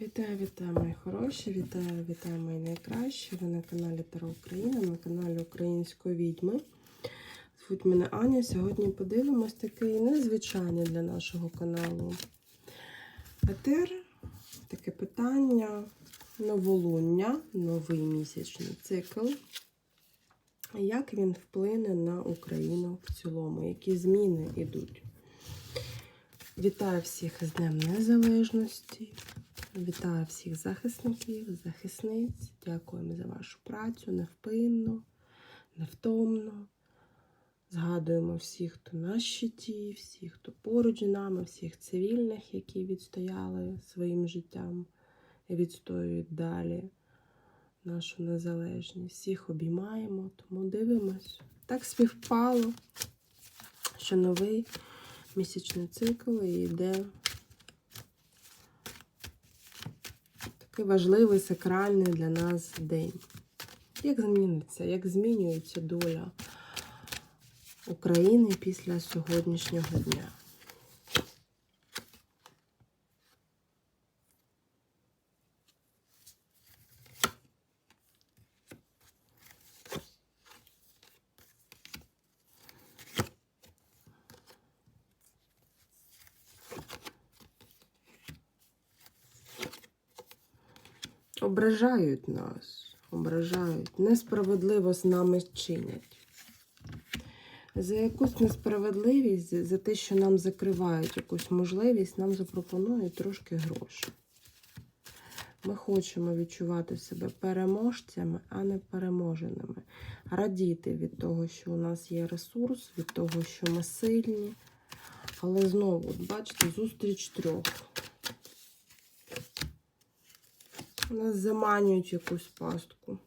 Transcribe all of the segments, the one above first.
Вітаю, вітаю, мої хороші, вітаю, вітаю, мої найкращі. Ви на каналі Таро Україна, на каналі Української відьми. Звуть мене Аня. Сьогодні подивимось такий незвичайний для нашого каналу етер. Таке питання новолуння, новий місячний цикл. Як він вплине на Україну в цілому? Які зміни йдуть? Вітаю всіх з Днем Незалежності. Вітаю всіх захисників, захисниць. Дякуємо за вашу працю невпинно, невтомно. Згадуємо всіх, хто на щиті, всіх, хто поруч з нами, всіх цивільних, які відстояли своїм життям і відстоюють далі нашу незалежність. Всіх обіймаємо, тому дивимось. Так співпало, що новий місячний цикл і йде такий важливий, сакральний для нас день. Як зміниться, як змінюється доля України після сьогоднішнього дня? Ображають нас, ображають, несправедливо з нами чинять. За якусь несправедливість, за те, що нам закривають якусь можливість, нам запропонують трошки грошей. Ми хочемо відчувати себе переможцями, а не переможеними. Радіти від того, що у нас є ресурс, від того, що ми сильні. Але знову, бачите, зустріч трьох. Нас заманюють якусь пастку.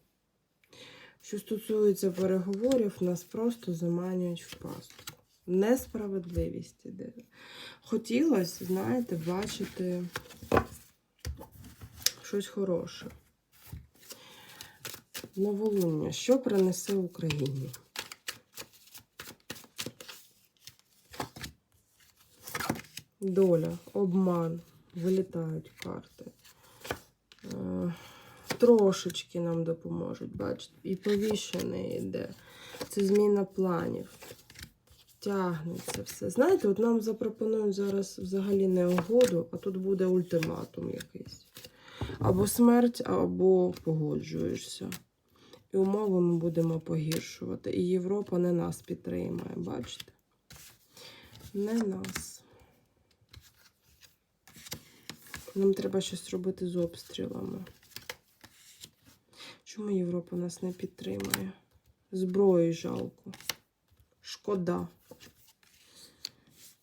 Що стосується переговорів, нас просто заманюють в пастку. Несправедливість іде. Хотілося, знаєте, бачити щось хороше. Новолуння. Що принесе Україні? Доля, обман, вилітають карти. Трошечки нам допоможуть, бачите, і повішений йде. Це зміна планів. Тягнеться все. Знаєте, от нам запропонують зараз взагалі не угоду, а тут буде ультиматум якийсь. Або смерть, або погоджуєшся. І умови ми будемо погіршувати. І Європа не нас підтримає, бачите? Не нас. Нам треба щось робити з обстрілами. Чому Європа нас не підтримує? Зброї жалко. Шкода.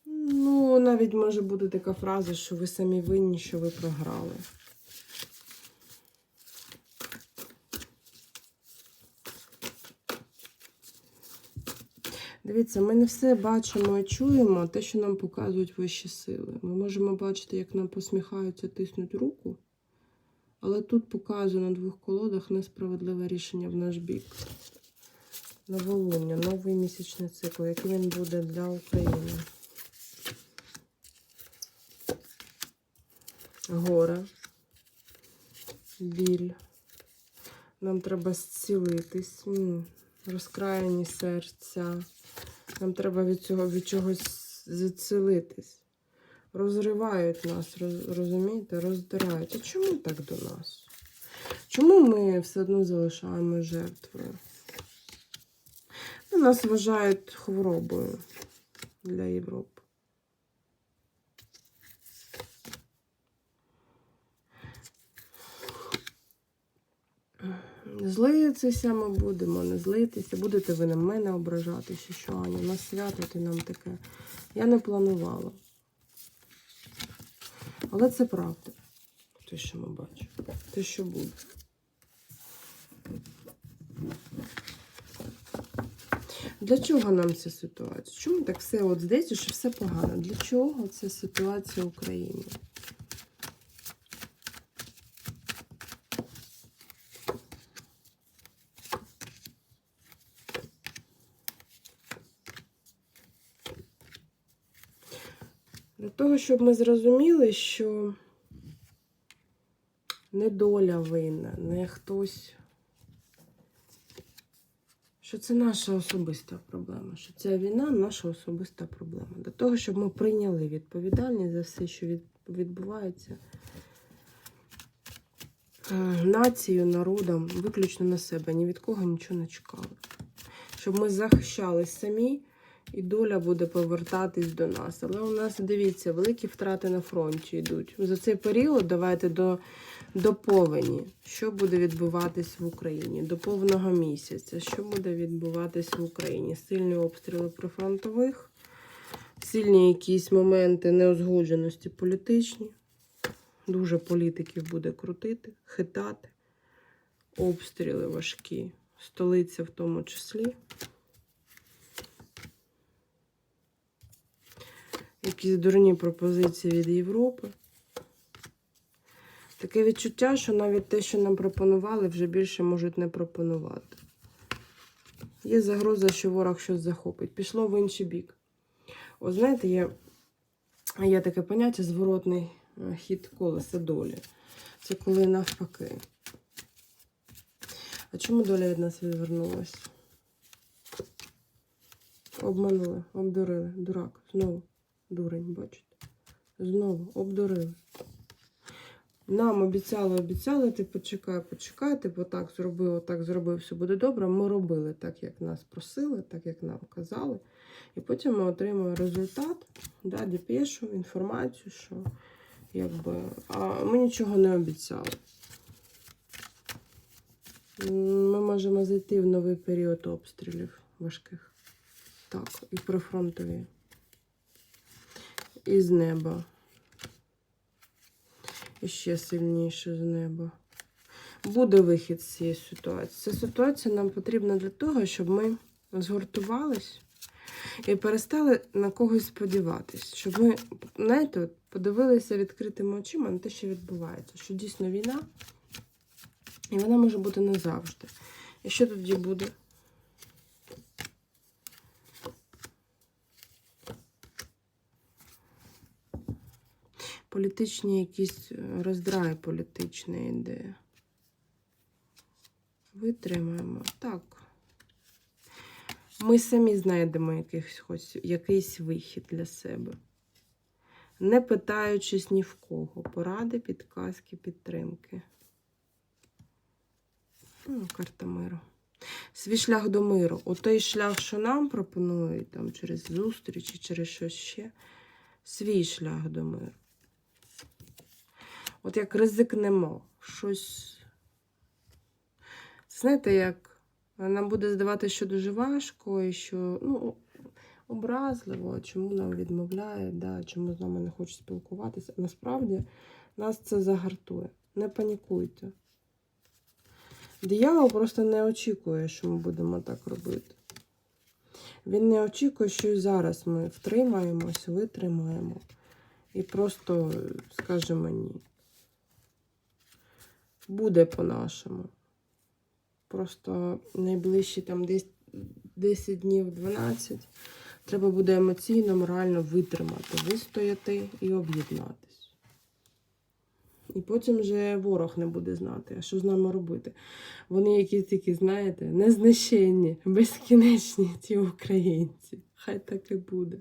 Ну, навіть може бути така фраза, що ви самі винні, що ви програли. Дивіться, ми не все бачимо і чуємо те, що нам показують вищі сили. Ми можемо бачити, як нам посміхаються, тиснуть руку, але тут показано на двох колодах несправедливе рішення в наш бік. Новолуння, новий місячний цикл, який він буде для України. Горе, біль. Нам треба зцілитись, розкраєні серця. Нам треба від цього від чогось зацілитись. Розривають нас, роз, розумієте, роздирають. А чому так до нас? Чому ми все одно залишаємо жертвою? Ну, Нас вважають хворобою для Європи. Злитися ми будемо, не злитися. Будете ви на мене ображати, чи що, Аня, на свято ти нам таке. Я не планувала. Але це правда. Те, що ми бачимо. Те, що буде. Для чого нам ця ситуація? Чому так все от здається, що все погано? Для чого ця ситуація в Україні? Для того, щоб ми зрозуміли, що не доля винна, не хтось. Що це наша особиста проблема, що ця війна наша особиста проблема. До того, щоб ми прийняли відповідальність за все, що відбувається е, націю, народом, виключно на себе, ні від кого нічого не чекали. Щоб ми захищались самі, і доля буде повертатись до нас. Але у нас, дивіться, великі втрати на фронті йдуть. За цей період давайте до, до повені. Що буде відбуватись в Україні? До повного місяця. Що буде відбуватись в Україні? Сильні обстріли прифронтових, сильні якісь моменти неузгодженості політичні. Дуже політиків буде крутити, хитати. Обстріли важкі. Столиця в тому числі. Якісь дурні пропозиції від Європи. Таке відчуття, що навіть те, що нам пропонували, вже більше можуть не пропонувати. Є загроза, що ворог щось захопить. Пішло в інший бік. О, знаєте, є, є таке поняття зворотний е, хід колеса долі. Це коли навпаки. А чому доля від нас відвернулась? Обманули, обдурили. Дурак. Знову. Дурень, бачите? Знову обдурили. Нам обіцяли, обіцяли, ти почекай, почекай, ти отак зробив, отак зробив, все буде добре. Ми робили так, як нас просили, так, як нам казали. І потім ми отримуємо результат, да, депешу, інформацію, що якби. А ми нічого не обіцяли. Ми можемо зайти в новий період обстрілів важких. Так, і прифронтові. І з неба. І ще сильніше з неба. Буде вихід з цієї ситуації. Ця ситуація нам потрібна для того, щоб ми згуртувались і перестали на когось сподіватись. Щоб ми, знаєте, подивилися відкритими очима на те, що відбувається. Що дійсно війна, і вона може бути не завжди. І що тоді буде? Політичні якісь е, роздрай політична ідея. Витримаємо. Так. Ми самі знайдемо якийсь, якийсь вихід для себе. Не питаючись ні в кого. Поради, підказки, підтримки. Ну, карта миру. Свій шлях до миру. Отой шлях, що нам пропонують, там, через зустрічі, через щось ще. Свій шлях до миру. От як ризикнемо щось. Знаєте, як нам буде здавати, що дуже важко, і що ну, образливо, чому нам відмовляють, да, чому з нами не хочуть спілкуватися. Насправді нас це загартує. Не панікуйте. Диявол просто не очікує, що ми будемо так робити. Він не очікує, що і зараз ми втримаємось, витримаємо і просто скажемо ні. Буде по-нашому. Просто найближчі там десь 10 днів, 12, треба буде емоційно, морально витримати, вистояти і об'єднатись. І потім вже ворог не буде знати, а що з нами робити. Вони якісь такі, знаєте, незнищенні, безкінечні ті українці. Хай так і буде.